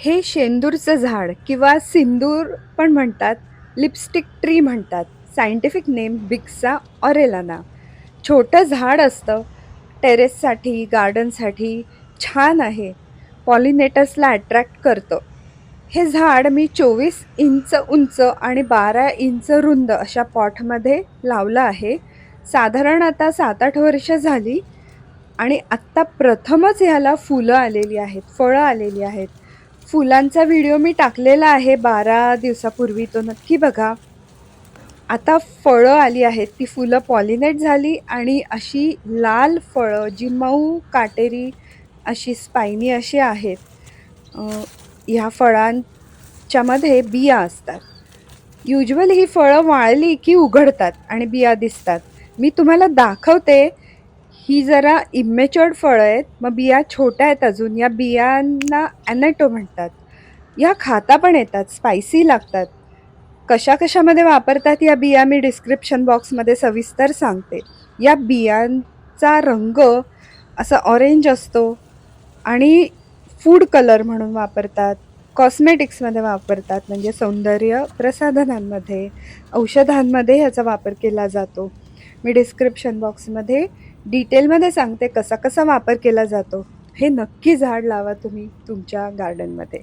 हे शेंदूरचं झाड किंवा सिंदूर पण म्हणतात लिपस्टिक ट्री म्हणतात. Scientific name Bixa orellana. छोटं झाड असतं. टेरेससाठी गार्डनसाठी छान आहे. पॉलिनेटर्सला अट्रॅक्ट करतं. हे झाड मी चोवीस इंच उंच आणि बारा इंच रुंद अशा पॉटमध्ये लावलं आहे. साधारण आता सात आठ वर्ष झाली आणि आत्ता प्रथमच ह्याला फुलं आलेली आहेत फळं आलेली आहेत. फुलांचा व्हिडिओ मी टाकलेला आहे बारा दिवसापूर्वी तो नक्की बघा. आता फळं आली आहेत ती फुलं पॉलिनेट झाली आणि अशी लाल फळं जी मऊ काटेरी अशी स्पायनी अशी आहेत ह्या फळांच्यामध्ये बिया असतात. युजली ही फळं वाळली की उघडतात आणि बिया दिसतात. मी तुम्हाला दाखवते ही जरा इमेच्युअर्ड फळं आहेत. मग बिया छोट्या आहेत अजून. या बियांना ॲनेटो म्हणतात. या खाता पण येतात. स्पायसी लागतात. कशा कशामध्ये वापरतात या बिया मी डिस्क्रिप्शन बॉक्समध्ये सविस्तर सांगते. या बियांचा रंग असा ऑरेंज असतो आणि फूड कलर म्हणून वापरतात. कॉस्मेटिक्समध्ये वापरतात. म्हणजे सौंदर्य प्रसाधनांमध्ये औषधांमध्ये ह्याचा वापर केला जातो. मी डिस्क्रिप्शन बॉक्समध्ये डिटेलमध्ये सांगते कसा कसा वापर केला जातो. हे नक्की झाड लावा तुम्ही तुमच्या गार्डनमध्ये